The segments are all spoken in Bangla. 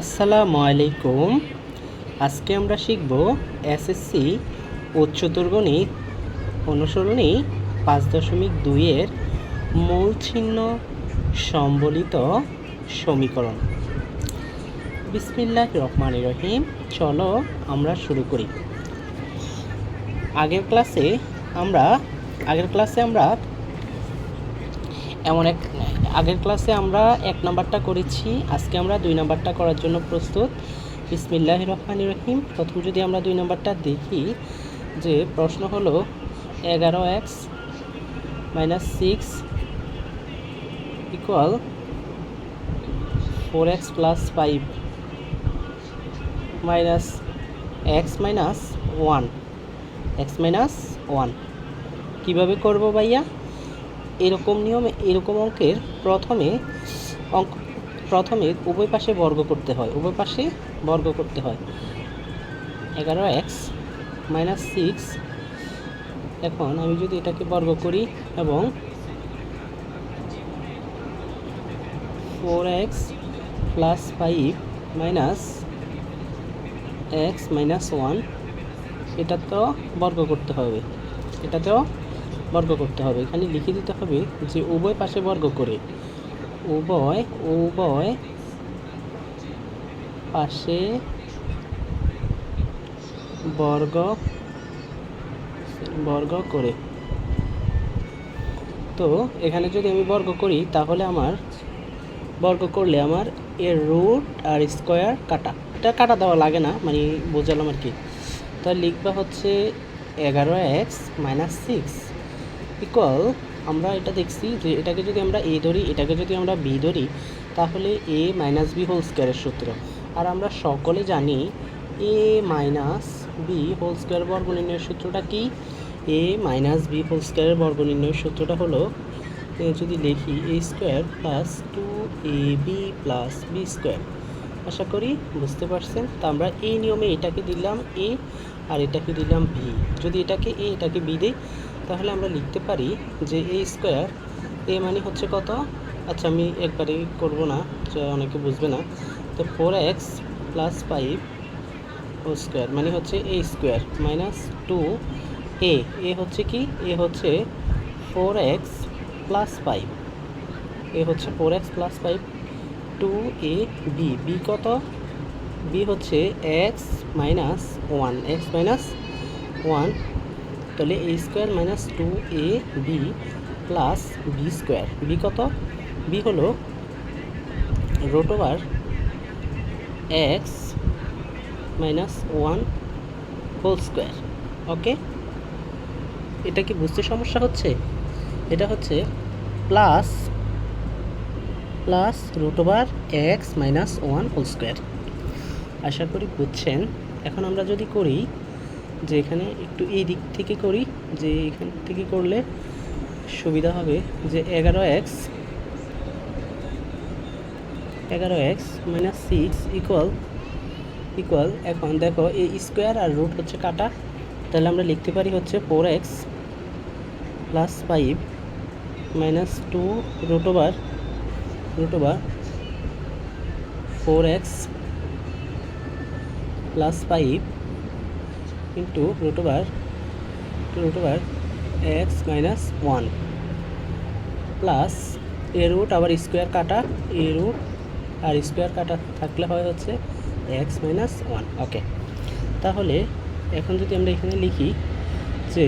আসসালামু আলাইকুম। আজকে আমরা শিখব এসএসসি উচ্চতর গণিত অনুসরণী পাঁচ দশমিক দুইয়ের মূল চিহ্ন সম্বলিত সমীকরণ। বিসমিল্লাহ রহমান রহিম। চলো আমরা শুরু করি। আগের ক্লাসে আমরা আগের ক্লাসে আমরা এমন এক আগের ক্লাসে আমরা এক নাম্বারটা করেছি, আজকে আমরা দুই নাম্বারটা করার জন্য প্রস্তুত। বিসমিল্লাহ রহমান রহিম। প্রথম যদি আমরা দুই নাম্বারটা দেখি, যে প্রশ্ন হলো এগারো x minus six equal four x plus five minus x minus one. X minus one. কীভাবে করব ভাইয়া? এরকম নিয়মে এরকম অঙ্কের প্রথমে অঙ্ক, প্রথমে উভয় পাশে বর্গ করতে হয়, উভয় পাশে বর্গ করতে হয়। এগারো এক্স মাইনাস সিক্স এখন আমি যদি এটাকে বর্গ করি এবং four x plus five minus x minus one এটা তো বর্গ করতে হবে। এটাতেও বর্গ করতে হবে। এখানে লিখে দিতে হবে যে উভয় পাশে বর্গ করে। উভয় উভয় পাশে বর্গ বর্গ করে। তো এখানে যদি আমি বর্গ করি, তাহলে আমার বর্গ করলে আমার এর রুট আর স্কোয়ার কাটা। এটা কাটা দেওয়া লাগে না মানে বোঝালাম আর কি। তা লিখবা হচ্ছে এগারো এক্স মাইনাস সিক্স। ইকুয়াল আমরা এটা দেখছি যে এটাকে যদি আমরা এ ধরি, এটাকে যদি আমরা বি ধরি, তাহলে এ মাইনাস বি হোল স্কোয়ারের সূত্র। আর আমরা সকলে জানি a minus b whole square বর্গ নির্ণয়ের সূত্রটা কি? এ মাইনাস বি হোল স্কোয়ারের বর্গ নির্ণয়ের সূত্রটা হলো যদি লিখি a square plus two a b plus b square আশা করি বুঝতে পারছেন? তা আমরা এই নিয়মে এটাকে দিলাম এ আর এটাকে দিলাম বি যদি এটাকে এ এটাকে বি দিই তাহলে আমরা লিখতে পারি যে এ স্কোয়ার এ মানে হচ্ছে কত? আচ্ছা আমি একবারে করব না অনেকে বুঝবে না। তো ফোর এক্স প্লাস ফাইভ ও স্কোয়ার মানে হচ্ছে a square minus two a a হচ্ছে কি? এ হচ্ছে four x plus five a হচ্ছে four x plus five two a b b কত? বি হচ্ছে x minus one x minus one তাহলে a square minus two a b plus b square b কত? বি হলো root x minus one whole square okay এটা কি বুঝতে সমস্যা হচ্ছে? এটা হচ্ছে plus plus root x minus one whole square আশা করি বুঝছেন। এখন আমরা যদি করি যে এখানে একটু এই দিক থেকে করি, যে এখান থেকে করলে সুবিধা হবে যে এগারো এক্স এগারো x minus six equal equal এখন দেখো এই স্কোয়ার আর রুট হচ্ছে কাটা, তাহলে আমরা লিখতে পারি হচ্ছে four x plus five minus two root over root over four x plus five into root over root over x minus one plus a root আবার স্কোয়ার কাটা এ রুট আর স্কোয়ার কাটা থাকলে হয় হচ্ছে এক্স মাইনাস ওয়ান ওকে তাহলে এখন যদি আমরা এখানে লিখি যে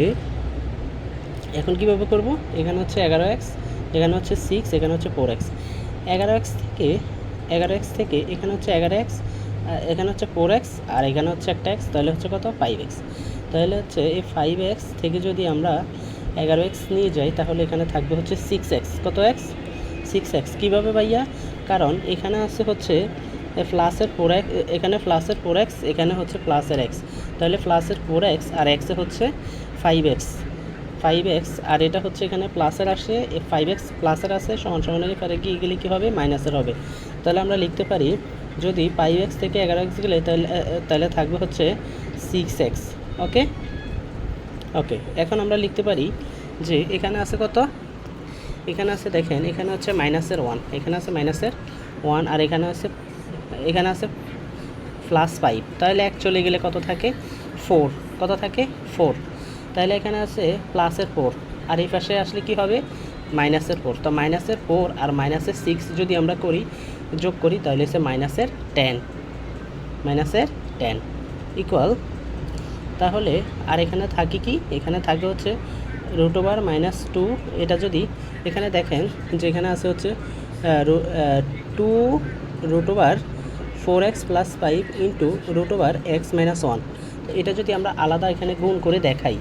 এখন কীভাবে করব? এখানে হচ্ছে এগারো এক্স এখানে হচ্ছে সিক্স এখানে হচ্ছে ফোর এক্স এগারো এক্স থেকে, এগারো এক্স থেকে এখানে হচ্ছে এগারো এক্স এখানে হচ্ছে ফোর এক্স আর এখানে হচ্ছে একটা এক্স তাহলে হচ্ছে কত? ফাইভ এক্স তাহলে হচ্ছে এই ফাইভ এক্স থেকে যদি আমরা এগারো এক্স নিয়ে যাই, তাহলে এখানে থাকবে হচ্ছে সিক্স এক্স কত এক্স সিক্স এক্স কীভাবে ভাইয়া? কারণ এখানে আছে হচ্ছে প্লাসের ফোর এক্স এখানে প্লাসের ফোর এক্স এখানে হচ্ছে প্লাসের এক্স তাহলে প্লাসের ফোর এক্স আর এক্সে হচ্ছে ফাইভ এক্স ফাইভ এক্স আর এটা হচ্ছে এখানে প্লাসের আসে ফাইভ এক্স প্লাসের আসে, সমান সমানের পরে কি গেলে কী হবে? মাইনাসের হবে। তাহলে আমরা লিখতে পারি যদি ফাইভ এক্স থেকে এগারো এক্স গেলে তাহলে তাহলে থাকবে হচ্ছে সিক্স এক্স ওকে ওকে এখন আমরা লিখতে পারি যে এখানে আছে কত? এখানে আছে দেখেন, এখানে হচ্ছে মাইনাসের ওয়ান এখানে আছে মাইনাসের ওয়ান আর এখানে আছে এখানে আছে প্লাস ফাইভ তাহলে এক চলে গেলে কত থাকে? ফোর কত থাকে? ফোর তাহলে এখানে আছে প্লাসের ফোর আর এই পাশে আসলে কি হবে? মাইনাসের ফোর। তো মাইনাসের ফোর আর মাইনাসের সিক্স যদি আমরা করি, যোগ করি, তাহলে হচ্ছে মাইনাসের টেন। মাইনাসের টেন ইকুয়াল তাহলে আর এখানে থাকে কি? এখানে থাকে হচ্ছে রুট ওভার মাইনাস টু এটা যদি এখানে দেখেন যে এখানে আছে হচ্ছে two root over four x plus five into root over x minus one এটা যদি আমরা আলাদা এখানে গুণ করে দেখাই,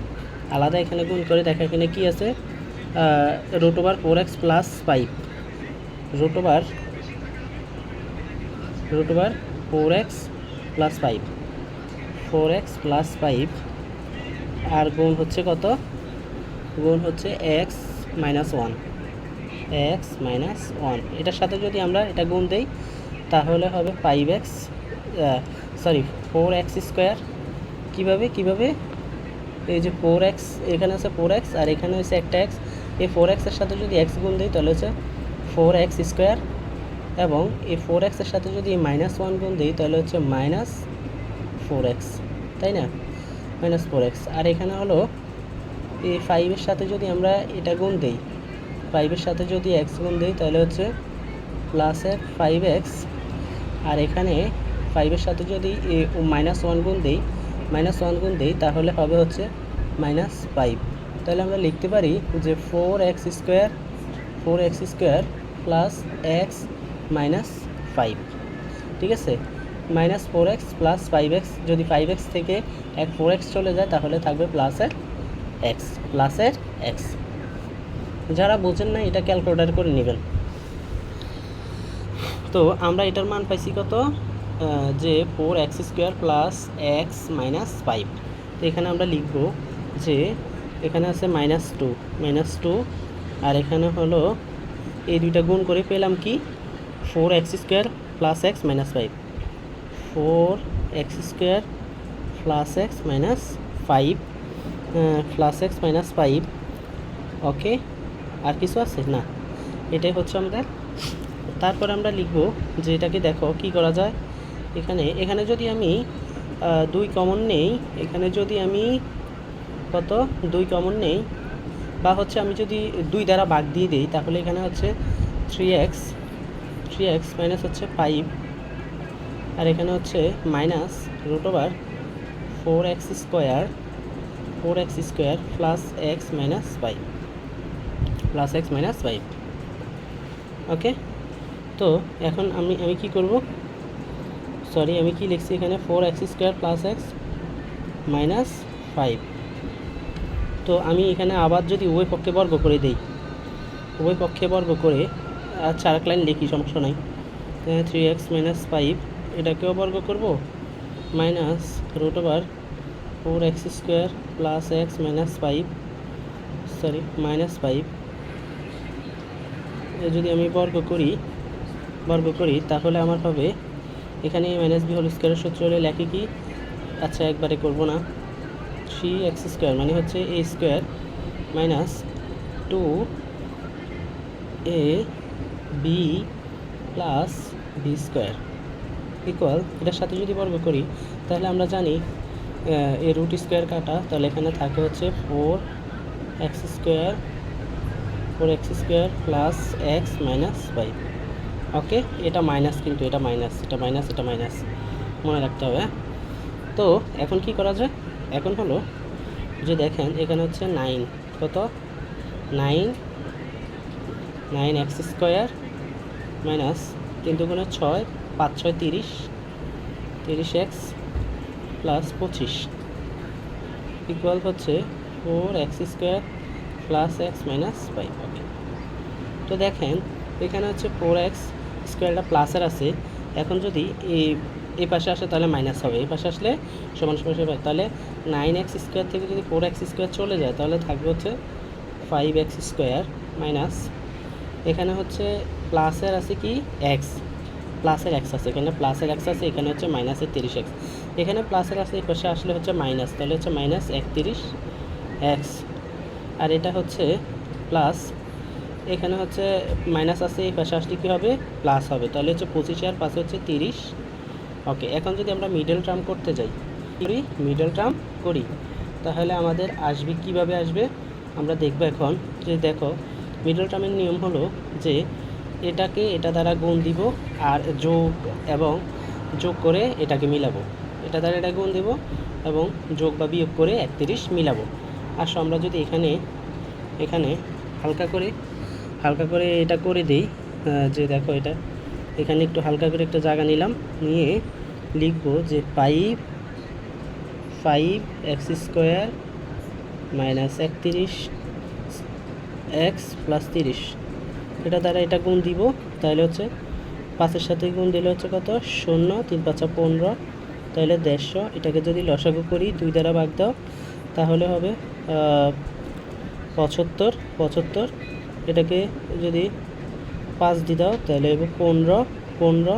আলাদা এখানে গুণ করে দেখা এখানে কি আছে? Root over four x plus five root over root over four x plus five four x plus five আর গুণ হচ্ছে কত? গুণ হচ্ছে x minus one x minus one এটার সাথে যদি আমরা এটা গুণ দেই, তাহলে হবে five x sorry four x square কীভাবে? কীভাবে? এই যে ফোর এক্স এখানে আছে ফোর এক্স আর এখানে হচ্ছে একটা এক্স এই ফোর এক্সের সাথে যদি এক্স গুণ দিই, তাহলে হচ্ছে ফোর এক্স স্কোয়ার এবং এই ফোর এক্সের সাথে যদি মাইনাস ওয়ান গুণ দিই, তাহলে হচ্ছে মাইনাস ফোর এক্স তাই না? মাইনাস ফোর এক্স আর এখানে হলো, এই ফাইভের সাথে যদি আমরা এটা গুণ দিই ফাইভের সাথে যদি এক্স গুণ দিই, তাহলে হচ্ছে প্লাসের ফাইভ এক্স আর এখানে ফাইভের সাথে যদি মাইনাস ওয়ান গুণ দিই মাইনাস ওয়ান গুণ দিই, তাহলে হবে হচ্ছে মাইনাস ফাইভ তাহলে আমরা লিখতে পারি যে four x square four x square plus x minus five ঠিক আছে? Minus four x plus five x যদি ফাইভ এক্স থেকে এক ফোর এক্স চলে যায়, তাহলে থাকবে প্লাসের এক্স প্লাসের এক্স যারা বোঝেন না এটা ক্যালকুলেটার করে নেবেন। তো আমরা এটার মান পাইছি কত? যে four x square plus x minus five তো এখানে আমরা লিখব যে এখানে আছে মাইনাস টু মাইনাস টু আর এখানে হলো এই দুইটা গুণ করে পেলাম কি? Four x square plus x minus five four x square plus x minus five plus x minus five okay আর কিছু আছে? না। এটাই হচ্ছে আমাদের। তারপর আমরা লিখব যে এটাকে দেখো কি করা যায়? এখানে এখানে যদি আমি দুই কমন নেই, এখানে যদি আমি কত? দুই কমন নেই। বা হচ্ছে আমি যদি দুই দ্বারা ভাগ দিয়ে দিই, তাহলে এখানে হচ্ছে three x three x minus হচ্ছে ফাইভ আর এখানে হচ্ছে minus root over four x square four x square plus x minus five plus x minus five okay তো এখন আমি আমি কি করব? সরি আমি কি লিখছি এখানে? Four x square plus x minus five তো আমি এখানে আবার যদি উভয় পক্ষে বর্গ করে দেই, উভয় পক্ষে বর্গ করে আচ্ছা আরেক লাইন লিখি, সমস্যা নাই। থ্রি এক্স মাইনাস ফাইভ এটাকেও বর্গ করব minus root over four x square plus x minus five sorry minus five যদি আমি বর্গ করি বর্গ করি, তাহলে আমার হবে, এখানে মাইনাস বি হোল স্কোয়ারের সূত্র হলে লেখে কি? আচ্ছা একবারে করব না। থ্রি এক্স স্কোয়ার মানে হচ্ছে a square minus two a b plus b square equal এটার সাথে যদি বর্গ করি, তাহলে আমরা জানি এ রুট স্কোয়ার কাটা, তাহলে এখানে থাকে হচ্ছে four x square four x square plus x minus five okay এটা মাইনাস কিন্তু, এটা মাইনাস এটা মাইনাস এটা মাইনাস মনে রাখতে হবে হ্যাঁ? তো এখন কি করা যায় এখন হলো যে দেখেন এখানে হচ্ছে নাইন কত? Nine nine x square minus তিন দুগুণে ছয়, পাঁচ, ছয়, তিরিশ তিরিশ এক্স প্লাস পঁচিশ ইকুয়াল হচ্ছে four x square plus x minus five okay তো দেখেন, এখানে হচ্ছে ফোর এক্স স্কোয়ারটা প্লাসের আছে। এখন যদি এই এই পাশে আসে তাহলে মাইনাস হবে। এই পাশে আসলে সমান সমান সমান তাহলে নাইন এক্স স্কোয়ার থেকে যদি ফোর এক্স স্কোয়ার চলে যায়, তাহলে থাকবে হচ্ছে ফাইভ এক্স স্কোয়ার মাইনাস এখানে হচ্ছে প্লাসের আছে কি? এক্স প্লাসের এক্স আছে। এখানে প্লাসের এক্স আছে, এখানে হচ্ছে মাইনাসের তিরিশ এক্স এখানে প্লাসের আছে, এই পাশে আসলে হচ্ছে মাইনাস তাহলে হচ্ছে মাইনাস একত্রিশ এক্স আর এটা হচ্ছে প্লাস এখানে হচ্ছে মাইনাস আছে, এই পাশে আসলে কী হবে? প্লাস হবে। তাহলে হচ্ছে পঁচিশ আর পাশে হচ্ছে তিরিশ। ওকে এখন যদি আমরা মিডল টার্ম করতে যাই, করি মিডল টার্ম করি, তাহলে আমাদের আসবে, কীভাবে আসবে? আমরা দেখব এখন যে দেখো মিডল টার্মের নিয়ম হলো যে এটাকে এটা দ্বারা গুণ দিব আর যোগ এবং যোগ করে এটাকে মিলাবো। এটা দ্বারা এটা গুণ দেব এবং যোগ বা বিয়োগ করে একত্রিশ মিলাবো। আসো, আমরা যদি এখানে এখানে হালকা করে হালকা করে এটা করে দিই যে দেখো এটা এখানে একটু হালকা করে একটা জায়গা নিলাম, নিয়ে লিখব যে five five x square minus একত্রিশ এক্স প্লাস তিরিশ। এটা দ্বারা এটা গুণ দিব, তাহলে হচ্ছে পাঁচের সাথে গুণ দিলে হচ্ছে কত? শূন্য, তিন পাঁচা পনেরো। তাহলে দেড়শো। এটাকে যদি লসাগু করি, দুই দ্বারা ভাগ দাও, তাহলে হবে পঁচাত্তর পঁচাত্তর। এটাকে যদি পাঁচ দি দাও, তাহলে হবে পনেরো পনেরো,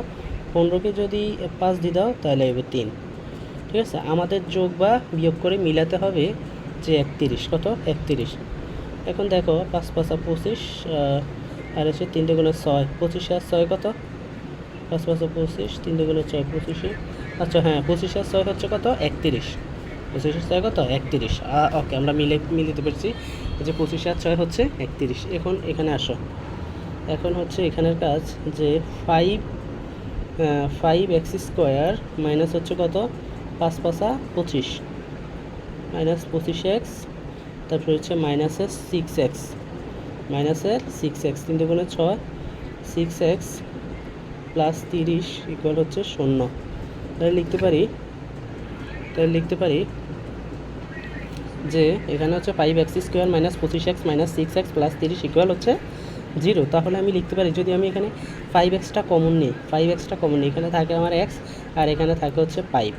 পনেরোকে যদি পাঁচ দি দাও, তাহলে হবে তিন। ঠিক আছে? আমাদের যোগ বা বিয়োগ করে মিলাতে হবে যে একত্রিশ। কত? একত্রিশ। এখন দেখো, পাঁচ, পাঁচা পঁচিশ আর হচ্ছে তিনটে গুণে ছয়। পঁচিশে আর ছয় কত? পাঁচ, পাঁচা পঁচিশ তিনটে গুণে ছয়, পঁচিশে। আচ্ছা হ্যাঁ পঁচিশে আর ছয় হচ্ছে কত? একত্রিশ। পঁচিশে ছয় কত? একত্রিশ। ওকে, আমরা মিলে, মিলিতে পেরেছি যে পঁচিশে আর ছয় হচ্ছে একত্রিশ। এখন এখানে আসো। এখন হচ্ছে এখানের কাজ যে five five x square minus হচ্ছে কত? পাঁচ পাঁচা পঁচিশ। মাইনাস পঁচিশ এক্স তারপরে হচ্ছে মাইনাসের সিক্স এক্স মাইনাসের সিক্স এক্স তিন দুগুণে ছয় সিক্স এক্স প্লাস তিরিশ ইকুয়াল হচ্ছে শূন্য। তাহলে লিখতে পারি, তাহলে লিখতে পারি যে এখানে হচ্ছে ফাইভ এক্স স্কোয়ার মাইনাস পঁচিশ X minus six X plus তিরিশ ইকুয়াল হচ্ছে জিরো, তাহলে আমি লিখতে পারি যদি আমি এখানে ফাইভ এক্সটা কমন নিই ফাইভ এক্সটা কমন নিই, এখানে থাকে আমার এক্স আর এখানে থাকে হচ্ছে ফাইভ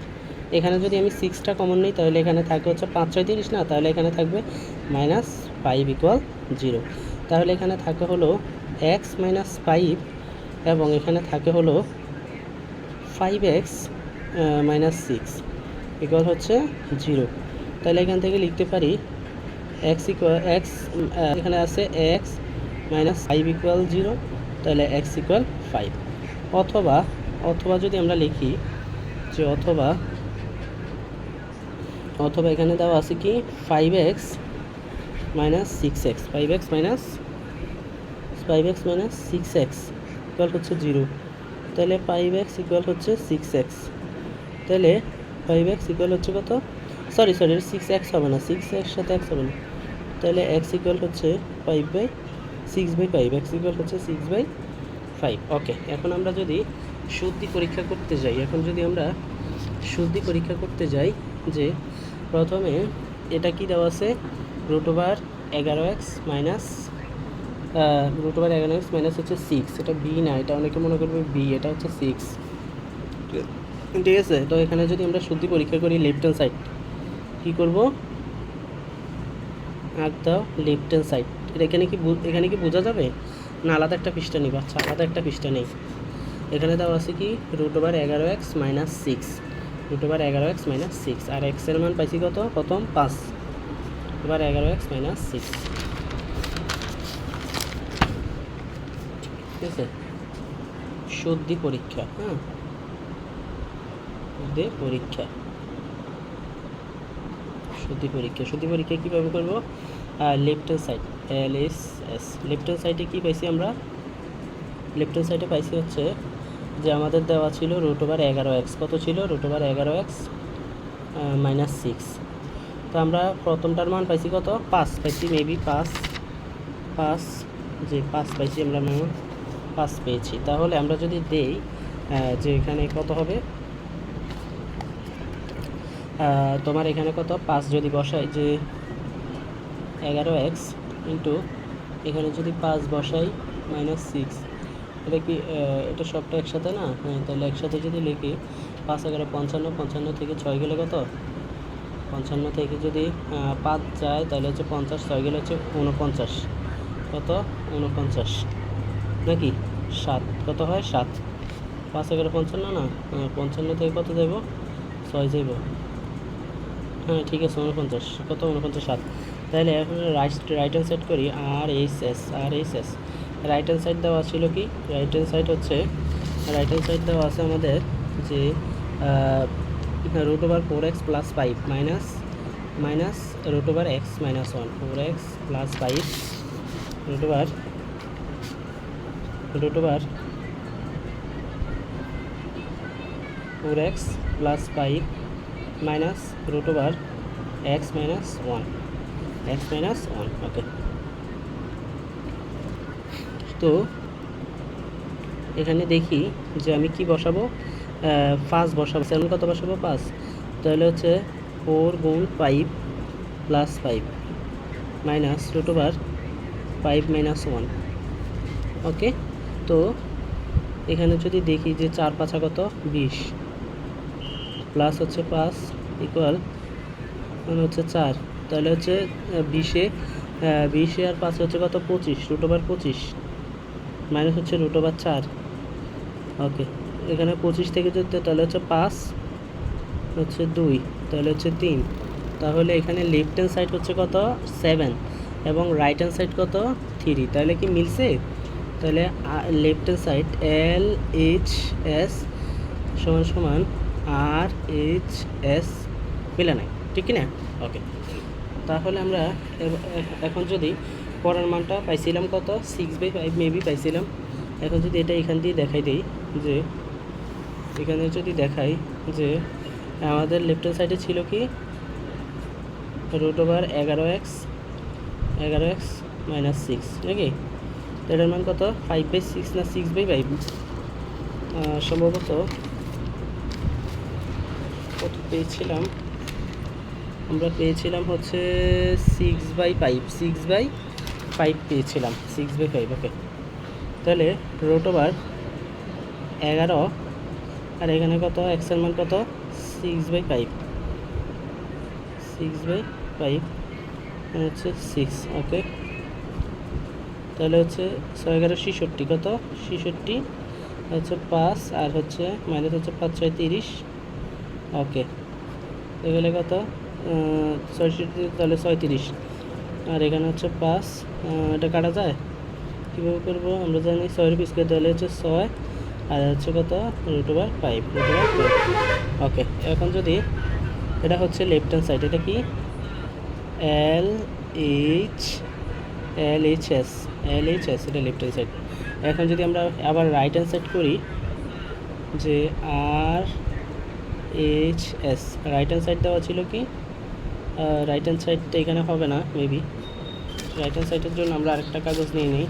এখানে যদি আমি সিক্সটা কমন নিই, তাহলে এখানে থাকে হচ্ছে পাঁচ, ছয়, তিরিশ না? তাহলে এখানে থাকবে মাইনাস ফাইভ ইকুয়াল জিরো তাহলে এখানে থাকে হলো এক্স মাইনাস ফাইভ এবং এখানে থাকে হলো five x minus six equal হচ্ছে জিরো তাহলে এখান থেকে লিখতে পারি এক্স ইকুয়াল এক্স এখানে আছে x minus five equal zero তাহলে এক্স ইকুয়াল ফাইভ অথবা অথবা যদি আমরা লিখি যে অথবা অথবা এখানে দেওয়া আছে কি? Five x minus six x five x minus five x minus six x equal হচ্ছে জিরো তাহলে ফাইভ এক্স ইকুয়াল হচ্ছে সিক্স এক্স তাহলে ফাইভ এক্স ইকুয়াল হচ্ছে কত? সরি সরি সিক্স এক্স হবে না সিক্স এক্স সাথে এক্স হবে না। তাহলে এক্স ইকুয়াল হচ্ছে five by six by five x equal হচ্ছে সিক্স বাই ফাইভ ওকে এখন আমরা যদি শুদ্ধি পরীক্ষা করতে যাই, এখন যদি আমরা শুদ্ধি পরীক্ষা করতে যাই যে প্রথমে এটা কি দেওয়া আছে? রুট ওভার এগারো এক্স মাইনাস রুট ওভার এগারো এক্স মাইনাস হচ্ছে সিক্স এটা বি না, এটা অনেকে মনে করবে বি এটা হচ্ছে সিক্স ঠিক আছে? তো এখানে যদি আমরা শুদ্ধি পরীক্ষা করি লেফট হ্যান্ড সাইড কী করব? আঁক দাও লেফট হ্যান্ড সাইড এখানে কি এখানে কি বোঝা যাবে? না, আলাদা একটা পৃষ্ঠা নিব আচ্ছা আলাদা একটা পৃষ্ঠা নেই। এখানে দেওয়া আছে কি? রুট ওভার এগারো x minus six root over এগারো এক্স মাইনাস সিক্স আর এক্সের মান পাইছি কত? প্রথম পাঁচ এবার এগারো এক্স মাইনাস সিক্স ঠিক আছে? শুদ্ধি পরীক্ষা হ্যাঁ? শুদ্ধি পরীক্ষা। শুদ্ধি পরীক্ষা শুদ্ধি পরীক্ষা কীভাবে করব? Left hand side L S S left hand সাইডে কী পাইছি আমরা? লেফট হ্যান্ড সাইডে পাইছি হচ্ছে যে আমাদের দেওয়া ছিল রুট ওভার এগারো এক্স কত ছিল? রুট ওভার এগারো এক্স মাইনাস সিক্স তো আমরা প্রথমটার মান পাইছি কত? পাঁচ। পাইছি মেবি পাঁচ। পাঁচ, যে পাঁচ পাইছি আমরা মান পাঁচ পেয়েছি। তাহলে আমরা যদি দেই যে এখানে কত হবে? তোমার এখানে কত? পাঁচ যদি বসাই যে এগারো এক্স ইন্টু এখানে যদি পাঁচ বসাই মাইনাস সিক্স এটা কি এটা সবটা একসাথে না? হ্যাঁ তাহলে একসাথে যদি লিখি, পাঁচ এগারো পঞ্চান্ন পঞ্চান্ন থেকে ছয় গেলে কত? পঞ্চান্ন থেকে যদি পাঁচ যায়, তাহলে হচ্ছে পঞ্চাশ, ছয় গেলে হচ্ছে উনপঞ্চাশ কত? উনপঞ্চাশ নাকি? সাত। কত হয়? সাত। পাঁচ এগারো পঞ্চান্ন না? পঞ্চান্ন থেকে কত যাব ছয় যাব হ্যাঁ ঠিক আছে উনপঞ্চাশ কত? উনপঞ্চাশ সাত। তাহলে এখন রাইট রাইট হ্যান্ড সাইড করি R H S R H S right hand side দেওয়া ছিল কি? রাইট হ্যান্ড সাইড হচ্ছে রাইট হ্যান্ড সাইড দেওয়া আছে আমাদের যে root over four x plus five minus minus root over x minus one four x plus five root over root over four x plus five minus root over x minus one x minus one okay তো, এখানে দেখি যে আমি কি বসাবো? পাঁচ বসাবো। সেভেন কত বসাবো? পাঁচ। তাহলে হচ্ছে ফোর গুণ five plus five minus root over five minus one. Okay? তো, এখানে যদি দেখি যে চার পাঁচা কত? বিশ। প্লাস হচ্ছে পাঁচ ইকুয়াল মানে হচ্ছে চার। তাহলে হচ্ছে বিশে বিশে আর পাঁচ হচ্ছে কত? পঁচিশ রুট ওভার পঁচিশ মাইনাস হচ্ছে রুট ওভার চার। ওকে এখানে পঁচিশ থেকে যদি, তাহলে হচ্ছে পাঁচ, হচ্ছে দুই, তাহলে হচ্ছে তিন। তাহলে এখানে লেফট হ্যান্ড সাইড হচ্ছে কত? সেভেন এবং রাইট হ্যান্ড সাইড কত? থ্রি তাহলে কি মিলছে? তাহলে left hand side L H S সমান সমান আর এইচ এস মিলে নাই, ঠিক না? ওকে তাহলে আমরা এখন যদি পড়ার মানটা পাইছিলাম কত? সিক্স বাই ফাইভ মেবি পাইছিলাম। এখন যদি এটা এখান দিয়ে দেখাই দিই, যে এখানে যদি দেখাই, যে আমাদের লেফট হ্যান্ড সাইডে ছিল কি? রুট ওভার এগারো এক্স এগারো এক্স মাইনাস সিক্স নাকি? এটার মান কত? ফাইভ বাই সিক্স না সিক্স বাই ফাইভ সম্ভবত কত পেয়েছিলাম? আমরা পেয়েছিলাম হচ্ছে six by five six by five পেয়েছিলাম সিক্স বাই ফাইভ ওকে তাহলে রোট এগারো, আর এখানে কত? এক্সের মান কত? Six by five six by five হচ্ছে সিক্স ওকে তাহলে হচ্ছে ছয় এগারো ছেষট্টি, কত? ছেষট্টি হচ্ছে পাঁচ, আর হচ্ছে মাইনাস হচ্ছে পাঁচ, ছয়, তিরিশ ওকে এগুলো কত? ছয়ষট্টি, তাহলে ছয়ত্রিশ। আর এখানে হচ্ছে পাঁচ এটা কাটা যায়? কীভাবে করব? আমরা জানি ছয়ের পিস করে তাহলে হচ্ছে ছয়, আর হচ্ছে কত? Root over five root over five okay এখন যদি এটা হচ্ছে লেফট হ্যান্ড সাইড এটা কি? L H L H S L H S এটা লেফট হ্যান্ড সাইড এখন যদি আমরা আবার রাইট হ্যান্ড সাইড করি, যে R H S right hand side দেওয়া ছিল কি? রাইট হ্যান্ড সাইডটা এখানে হবে না মেবি রাইট হ্যান্ড সাইডের জন্য আমরা আরেকটা কাগজ নিয়ে নিই।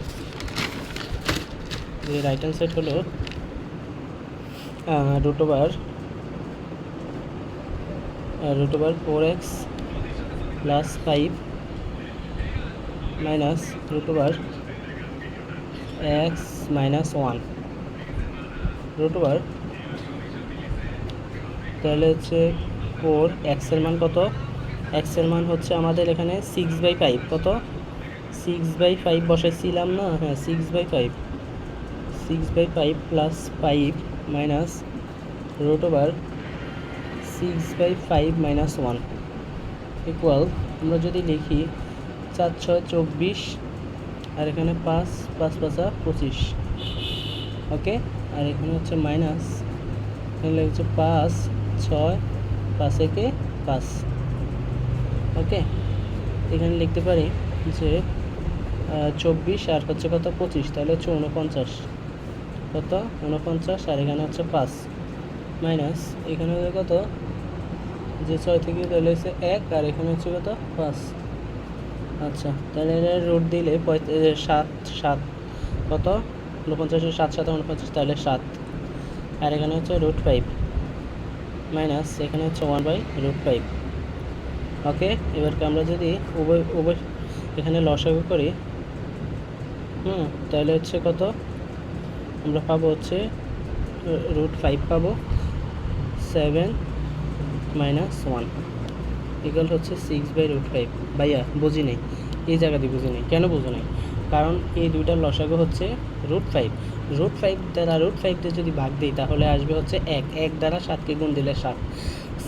যে রাইট হ্যান্ড সাইড হলো root over root over four x plus five minus root over x minus one root over তাহলে হচ্ছে ফোর এক্সের মান কত? এক্সের মান হচ্ছে আমাদের এখানে সিক্স বাই ফাইভ কত? সিক্স বাই ফাইভ বসাইছিলাম না? হ্যাঁ six by five six by five plus five minus root over six by five minus one equal আমরা যদি লিখি চার, ছয়, চব্বিশ, আর এখানে পাঁচ পাঁচ, পাঁচা পঁচিশ। ওকে? আর এখানে হচ্ছে মাইনাস এখানে হচ্ছে পাঁচ, ছয়, পাঁচ, একে পাঁচ। ওকে? এখানে লিখতে পারি যে চব্বিশ আর হচ্ছে কত? পঁচিশ। তাহলে হচ্ছে উনপঞ্চাশ কত? উনপঞ্চাশ আর এখানে হচ্ছে পাঁচ। মাইনাস, এখানে কত? যে ছয় থেকে তাহলে হচ্ছে এক, আর এখানে হচ্ছে কত? পাঁচ। আচ্ছা তাহলে রুট দিলে সাত সাত। কত? উনপঞ্চাশের সাত সাত উনপঞ্চাশ তাহলে সাত। আর এখানে হচ্ছে রুট ফাইভ মাইনাস, এখানে হচ্ছে one by root five okay, এবারকে আমরা যদি উভয় উভয় এখানে লসাগু করি, হুম, তাহলে হচ্ছে কত? আমরা পাবো হচ্ছে রুট ফাইভ পাবো সেভেন মাইনাস ওয়ান ইকুয়াল হচ্ছে সিক্স বাই রুট ফাইভ ভাইয়া, বুঝি নেই। এই জায়গাতে বুঝি নেই। কেন বুঝো নাই? কারণ এই দুইটার লসাগু হচ্ছে রুট ফাইভ রুট ফাইভ দ্বারা রুট ফাইভ যদি ভাগ দিই, তাহলে আসবে হচ্ছে এক। এক দ্বারা সাতকে গুণ দিলে সাত।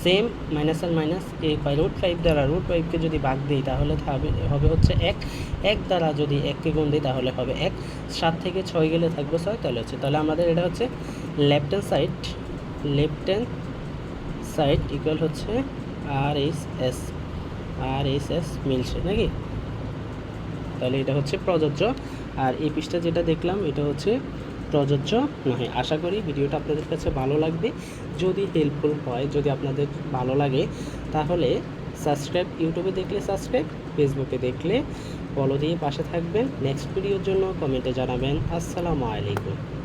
সেম মাইনাস আর মাইনাস এই রুট ফাইভ দ্বারা রুট ফাইভকে যদি ভাগ দিই, তাহলে হবে হচ্ছে এক। এক দ্বারা যদি এককে গুণ দিই, তাহলে হবে এক। সাত থেকে ছয় গেলে থাকবে ছয়, তাহলে হচ্ছে, তাহলে আমাদের এটা হচ্ছে left hand side left hand side equal হচ্ছে R H S R H S মিলছে, নাকি? তাহলে এটা হচ্ছে প্রযোজ্য। আর এই পৃষ্ঠা যেটা দেখলাম, এটা হচ্ছে প্রযোজ্য নয় আশা করি ভিডিওটা আপনাদের কাছে ভালো লাগবে। যদি হেল্পফুল হয়, যদি আপনাদের ভালো লাগে, তাহলে সাবস্ক্রাইব ইউটিউবে দেখলে সাবস্ক্রাইব ফেসবুকে দেখলে ফলো দিয়ে পাশে থাকবেন। নেক্সট ভিডিওর জন্য কমেন্টে জানাবেন। আসসালামু আলাইকুম।